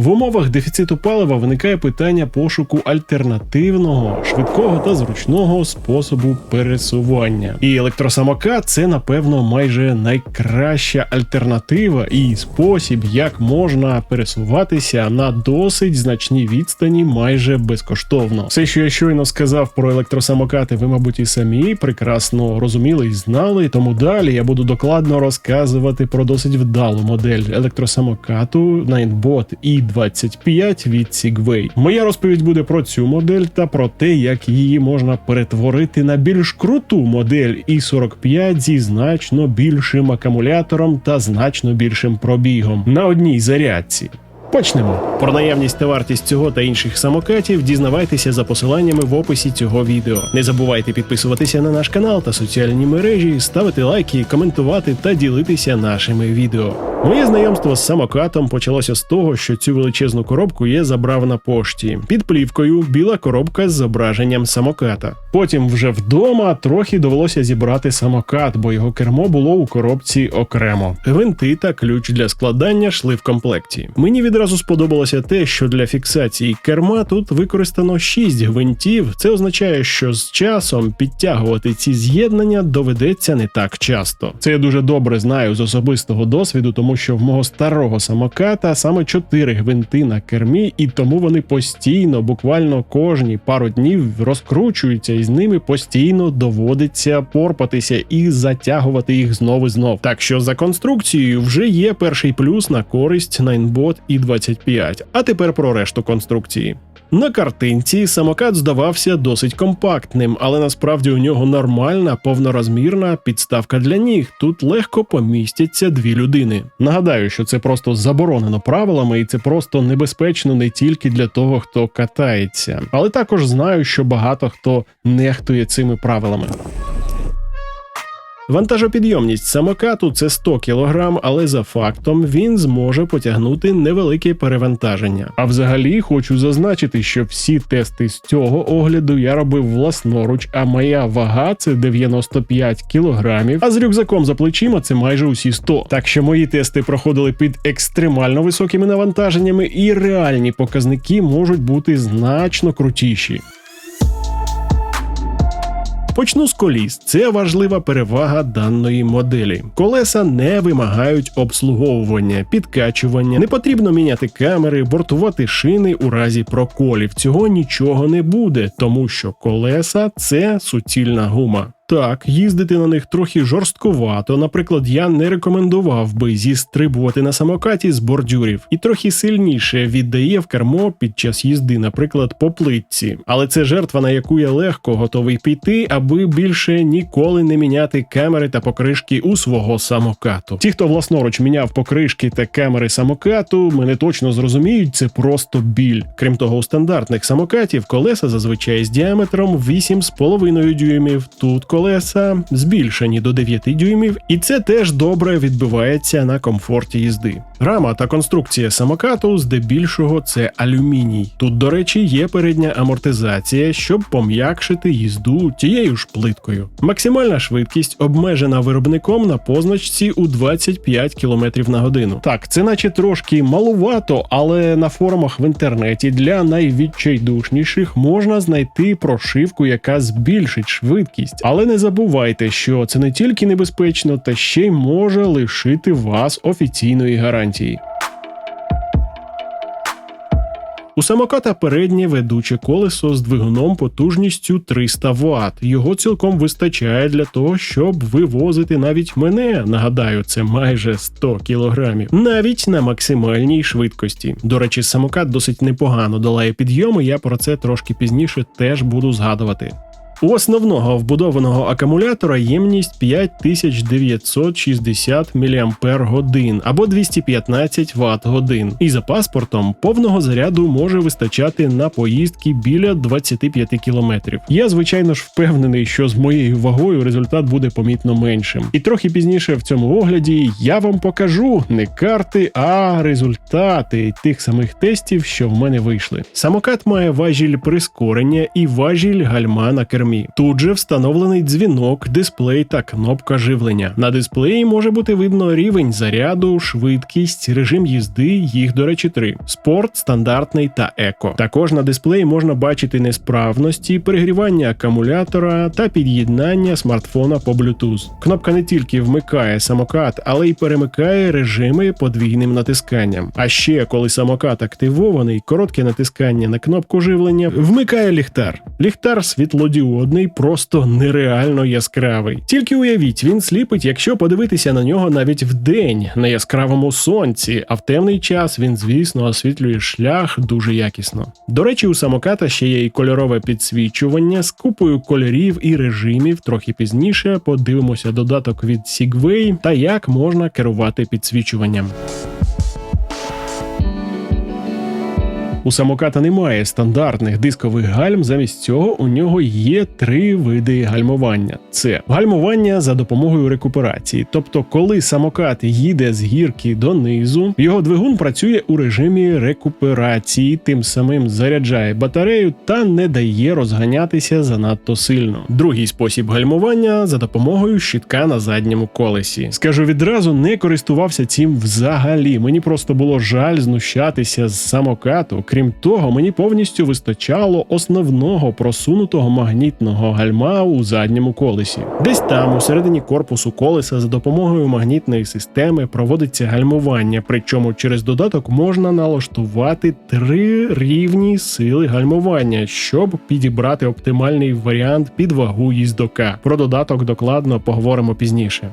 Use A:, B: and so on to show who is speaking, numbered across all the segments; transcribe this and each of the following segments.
A: В умовах дефіциту палива виникає питання пошуку альтернативного, швидкого та зручного способу пересування. І електросамокат це, напевно, майже найкраща альтернатива і спосіб, як можна пересуватися на досить значній відстані майже безкоштовно. Все, що я щойно сказав про електросамокати, ви, мабуть, і самі прекрасно розуміли і знали. Тому далі я буду докладно розказувати про досить вдалу модель електросамокату Ninebot E25 від Segway. Моя розповідь буде про цю модель та про те, як її можна перетворити на більш круту модель E45 зі значно більшим акумулятором та значно більшим пробігом на одній зарядці. Почнемо. Про наявність та вартість цього та інших самокатів дізнавайтеся за посиланнями в описі цього відео. Не забувайте підписуватися на наш канал та соціальні мережі, ставити лайки, коментувати та ділитися нашими відео. Моє знайомство з самокатом почалося з того, що цю величезну коробку я забрав на пошті. Під плівкою біла коробка з зображенням самоката. Потім вже вдома трохи довелося зібрати самокат, бо його кермо було у коробці окремо. Гвинти та ключ для складання йшли в комплекті. Мені відразу сподобалося те, що для фіксації керма тут використано 6 гвинтів. Це означає, що з часом підтягувати ці з'єднання доведеться не так часто. Це я дуже добре знаю з особистого досвіду, тому що в мого старого самоката саме 4 гвинти на кермі, і тому вони постійно, буквально кожні пару днів розкручуються, і з ними постійно доводиться порпатися і затягувати їх знову і знов. Так що за конструкцією вже є перший плюс на користь Ninebot і 25. А тепер про решту конструкції. На картинці самокат здавався досить компактним, але насправді у нього нормальна повнорозмірна підставка для ніг. Тут легко помістяться дві людини. Нагадаю, що це просто заборонено правилами, і це просто небезпечно не тільки для того, хто катається, але також знаю, що багато хто нехтує цими правилами. Вантажопідйомність самокату це 100 кг, але за фактом він зможе потягнути невелике перевантаження. А взагалі хочу зазначити, що всі тести з цього огляду я робив власноруч, а моя вага це 95 кг, а з рюкзаком за плечима це майже усі 100. Так що мої тести проходили під екстремально високими навантаженнями, і реальні показники можуть бути значно крутіші. Почну з коліс. Це важлива перевага даної моделі. Колеса не вимагають обслуговування, підкачування, не потрібно міняти камери, бортувати шини у разі проколів. Цього нічого не буде, тому що колеса це суцільна гума. Так, їздити на них трохи жорсткувато. Наприклад, я не рекомендував би зістрибувати на самокаті з бордюрів і трохи сильніше віддає в кермо під час їзди, наприклад, по плитці. Але це жертва, на яку я легко готовий піти, аби більше ніколи не міняти камери та покришки у свого самокату. Ті, хто власноруч міняв покришки та камери самокату, мене точно зрозуміють, це просто біль. Крім того, у стандартних самокатів колеса зазвичай з діаметром 8,5 дюймів. Тут колеса збільшені до 9 дюймів, і це теж добре відбивається на комфорті їзди. Рама та конструкція самокату здебільшого це алюміній. Тут, до речі, є передня амортизація, щоб пом'якшити їзду тією ж плиткою. Максимальна швидкість обмежена виробником на позначці у 25 км на годину. Так, це наче трошки малувато, але на форумах в інтернеті для найвідчайдушніших можна знайти прошивку, яка збільшить швидкість. Але не забувайте, що це не тільки небезпечно, та ще й може лишити вас офіційної гарантії. У самоката переднє ведуче колесо з двигуном потужністю 300 Вт. Його цілком вистачає для того, щоб вивозити навіть мене. Нагадаю, це майже 100 кілограмів, навіть на максимальній швидкості. До речі, самокат досить непогано долає підйоми. Я про це трошки пізніше теж буду згадувати. У основного вбудованого акумулятора ємність 5960 мАч або 215 Вт годин. І за паспортом повного заряду може вистачати на поїздки біля 25 км. Я, звичайно ж, впевнений, що з моєю вагою результат буде помітно меншим. І трохи пізніше в цьому огляді я вам покажу не карти, а результати тих самих тестів, що в мене вийшли. Самокат має важіль прискорення і важіль гальма на кермі кермі. Тут же встановлений дзвінок, дисплей та кнопка живлення. На дисплеї може бути видно рівень заряду, швидкість, режим їзди. Їх, до речі, три: спорт, стандартний та еко. Також на дисплеї можна бачити несправності, перегрівання акумулятора та під'єднання смартфона по Bluetooth. Кнопка не тільки вмикає самокат, але й перемикає режими подвійним натисканням. А ще коли самокат активований, коротке натискання на кнопку живлення вмикає ліхтар. Ліхтар світлодіодний, просто нереально яскравий. Тільки уявіть, він сліпить, якщо подивитися на нього навіть вдень на яскравому сонці, а в темний час він, звісно, освітлює шлях дуже якісно. До речі, у самоката ще є і кольорове підсвічування з купою кольорів і режимів. Трохи пізніше подивимося додаток від Segway та як можна керувати підсвічуванням. У самоката немає стандартних дискових гальм. Замість цього у нього є три види гальмування: це гальмування за допомогою рекуперації. Тобто, коли самокат їде з гірки донизу, його двигун працює у режимі рекуперації, тим самим заряджає батарею та не дає розганятися занадто сильно. Другий спосіб гальмування за допомогою щитка на задньому колесі. Скажу відразу, не користувався цим взагалі. Мені просто було жаль знущатися з самокату. Крім того, мені повністю вистачало основного просунутого магнітного гальма у задньому колесі. Десь там, у середині корпусу колеса, за допомогою магнітної системи проводиться гальмування, причому через додаток можна налаштувати три рівні сили гальмування, щоб підібрати оптимальний варіант під вагу їздока. Про додаток докладно поговоримо пізніше.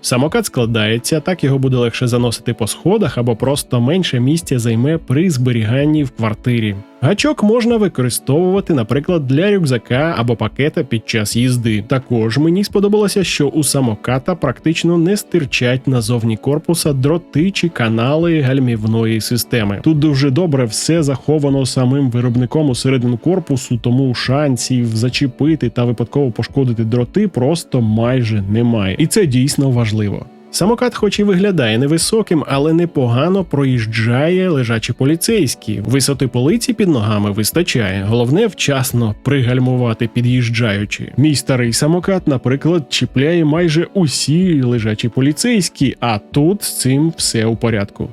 A: Самокат складається, так його буде легше заносити по сходах або просто менше місця займе при зберіганні в квартирі. Гачок можна використовувати, наприклад, для рюкзака або пакета під час їзди. Також мені сподобалося, що у самоката практично не стирчать назовні корпуса дроти чи канали гальмівної системи. Тут дуже добре все заховано самим виробником усередину корпусу, тому шансів зачепити та випадково пошкодити дроти просто майже немає. І це дійсно важливо. Самокат, хоч і виглядає невисоким, але непогано проїжджає лежачі поліцейські. Висоти полиці під ногами вистачає. Головне вчасно пригальмувати під'їжджаючи. Мій старий самокат, наприклад, чіпляє майже усі лежачі поліцейські, а тут з цим все у порядку.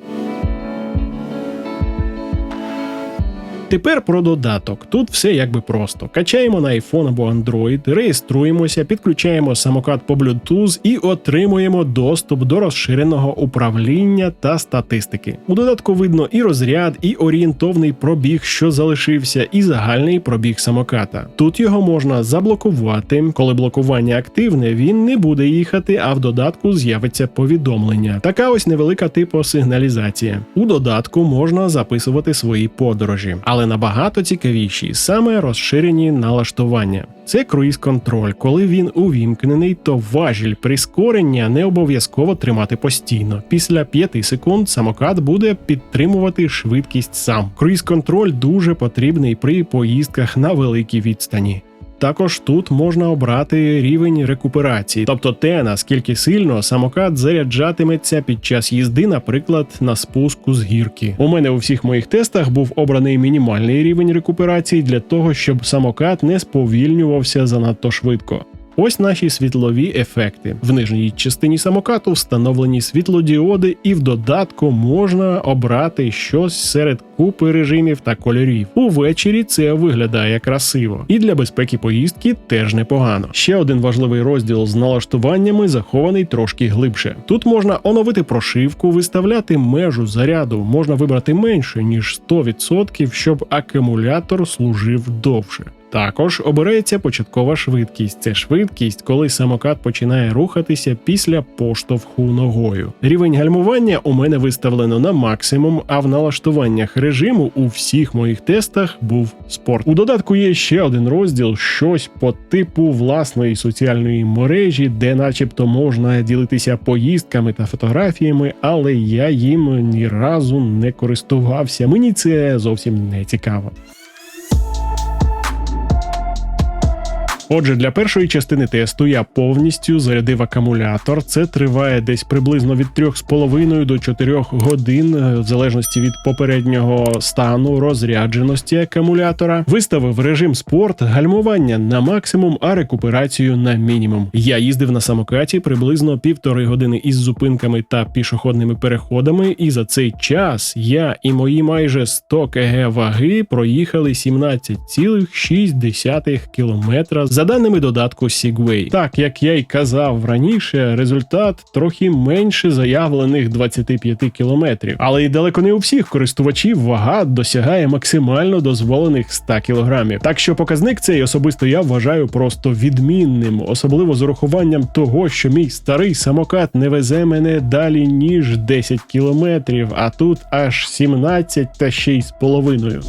A: Тепер про додаток. Тут все якби просто. Качаємо на iPhone або Android, реєструємося, підключаємо самокат по Bluetooth і отримуємо доступ до розширеного управління та статистики. У додатку видно і розряд, і орієнтовний пробіг, що залишився, і загальний пробіг самоката. Тут його можна заблокувати. Коли блокування активне, він не буде їхати, а в додатку з'явиться повідомлення. Така ось невелика типу сигналізація. У додатку можна записувати свої подорожі але набагато цікавіші саме розширені налаштування. Це круїз-контроль. Коли він увімкнений, то важіль прискорення не обов'язково тримати постійно. Після 5 секунд самокат буде підтримувати швидкість сам. Круїз-контроль дуже потрібний при поїздках на великій відстані. Також тут можна обрати рівень рекуперації, тобто те, наскільки сильно самокат заряджатиметься під час їзди, наприклад, на спуску з гірки. У мене у всіх моїх тестах був обраний мінімальний рівень рекуперації для того, щоб самокат не сповільнювався занадто швидко. Ось наші світлові ефекти. В нижній частині самокату встановлені світлодіоди, і в додатку можна обрати щось серед купи режимів та кольорів. Увечері це виглядає красиво, і для безпеки поїздки теж непогано. Ще один важливий розділ з налаштуваннями захований трошки глибше. Тут можна оновити прошивку, виставляти межу заряду, можна вибрати менше ніж 100%, щоб акумулятор служив довше. Також обирається початкова швидкість. Це швидкість, коли самокат починає рухатися після поштовху ногою. Рівень гальмування у мене виставлено на максимум, а в налаштуваннях режиму у всіх моїх тестах був спорт. У додатку є ще один розділ, щось по типу власної соціальної мережі, де, начебто, можна ділитися поїздками та фотографіями, але я їм ні разу не користувався. Мені це зовсім не цікаво. Отже, для першої частини тесту я повністю зарядив акумулятор. Це триває десь приблизно від 3,5 до 4 годин, е, в залежності від попереднього стану розрядженості акумулятора. Виставив режим спорт, гальмування на максимум, а рекуперацію на мінімум. Я їздив на самокаті приблизно півтори години із зупинками та пішохідними переходами, і за цей час я і мої майже 100 кг ваги проїхали 17,6 кілометра за даними додатку Segway. Так як я й казав раніше, результат трохи менше заявлених 25 кілометрів, але й далеко не у всіх користувачів вага досягає максимально дозволених 100 кілограмів. Так що показник цей особисто я вважаю просто відмінним, особливо з урахуванням того, що мій старий самокат не везе мене далі ніж 10 кілометрів, а тут аж 17 та ще й з половиною.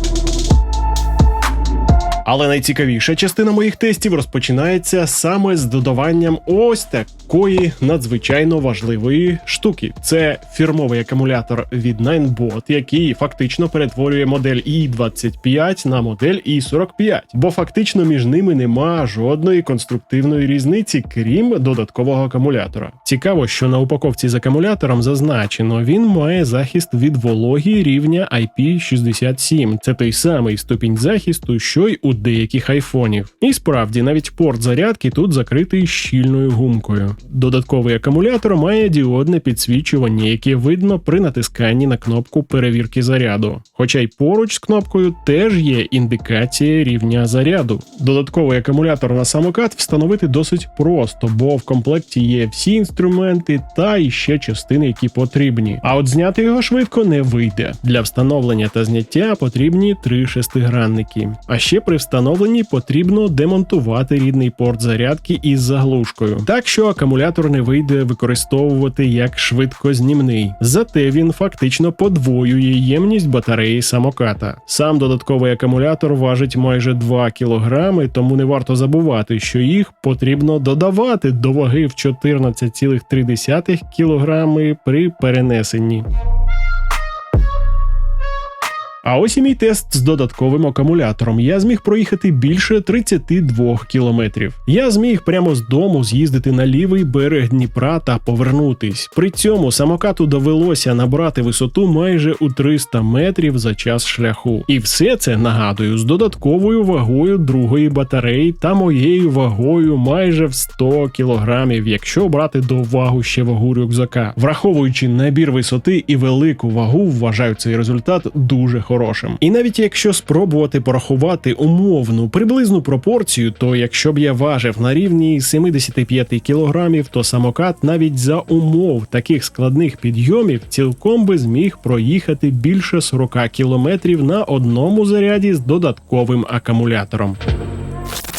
A: Але найцікавіша частина моїх тестів розпочинається саме з додаванням ось такої надзвичайно важливої штуки. Це фірмовий акумулятор від Ninebot, який фактично перетворює модель i25 на модель i45, бо фактично між ними нема жодної конструктивної різниці, крім додаткового акумулятора. Цікаво, що на упаковці з акумулятором зазначено, він має захист від вологі рівня IP67. Це той самий ступінь захисту, що й у деяких айфонів. І справді, навіть порт зарядки тут закритий щільною гумкою. Додатковий акумулятор має діодне підсвічування, яке видно при натисканні на кнопку перевірки заряду. Хоча й поруч з кнопкою теж є індикація рівня заряду. Додатковий акумулятор на самокат встановити досить просто, бо в комплекті є всі інструменти та іще частини, які потрібні. А от зняти його швидко не вийде. Для встановлення та зняття потрібні три шестигранники. А ще при встановленні потрібно демонтувати рідний порт зарядки із заглушкою, так що акумулятор не вийде використовувати як швидкознімний. Зате він фактично подвоює ємність батареї самоката. Сам додатковий акумулятор важить майже 2 кг, тому не варто забувати, що їх потрібно додавати до ваги в 14,3 кг при перенесенні. А ось і мій тест з додатковим акумулятором. Я зміг проїхати більше 32 кілометрів. Я зміг прямо з дому з'їздити на лівий берег Дніпра та повернутись. При цьому самокату довелося набрати висоту майже у 300 метрів за час шляху. І все це нагадую з додатковою вагою другої батареї та моєю вагою майже в 100 кілограмів, якщо брати до уваги ще вагу рюкзака. Враховуючи набір висоти і велику вагу, вважаю цей результат дуже хорошим. І навіть якщо спробувати порахувати умовну приблизну пропорцію, то якщо б я важив на рівні 75 кілограмів, то самокат навіть за умов таких складних підйомів цілком би зміг проїхати більше 40 кілометрів на одному заряді з додатковим акумулятором.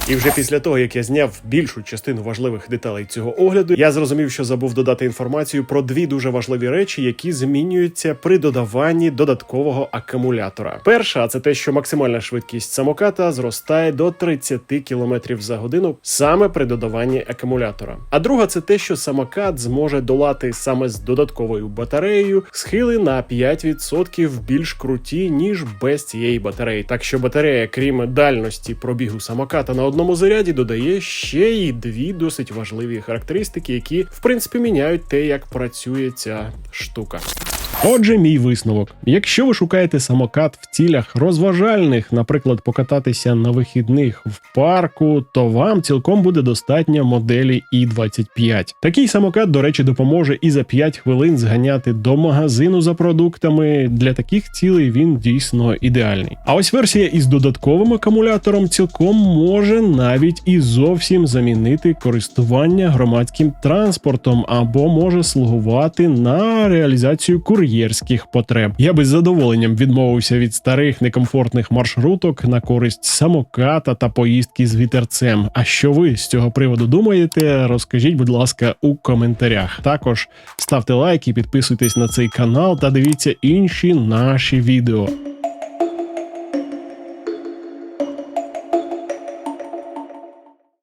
A: І вже після того, як я зняв більшу частину важливих деталей цього огляду, я зрозумів, що забув додати інформацію про дві дуже важливі речі, які змінюються при додаванні додаткового акумулятора. Перша це те, що максимальна швидкість самоката зростає до 30 км за годину саме при додаванні акумулятора. А друга це те, що самокат зможе долати саме з додатковою батареєю схили на 5% більш круті ніж без цієї батареї. Так що батарея, крім дальності пробігу самоката на одному заряді додає ще й дві досить важливі характеристики, які в принципі міняють те, як працює ця штука. Отже, мій висновок: якщо ви шукаєте самокат в цілях розважальних, наприклад, покататися на вихідних в парку, то вам цілком буде достатньо моделі i25. Такий самокат, до речі, допоможе і за 5 хвилин зганяти до магазину за продуктами. Для таких цілей він дійсно ідеальний. А ось версія із додатковим акумулятором цілком може навіть і зовсім замінити користування громадським транспортом або може слугувати на реалізацію кур'єрських потреб. Я би з задоволенням відмовився від старих некомфортних маршруток на користь самоката та поїздки з вітерцем. А що ви з цього приводу думаєте? Розкажіть, будь ласка, у коментарях. Також ставте лайки, підписуйтесь на цей канал та дивіться інші наші відео.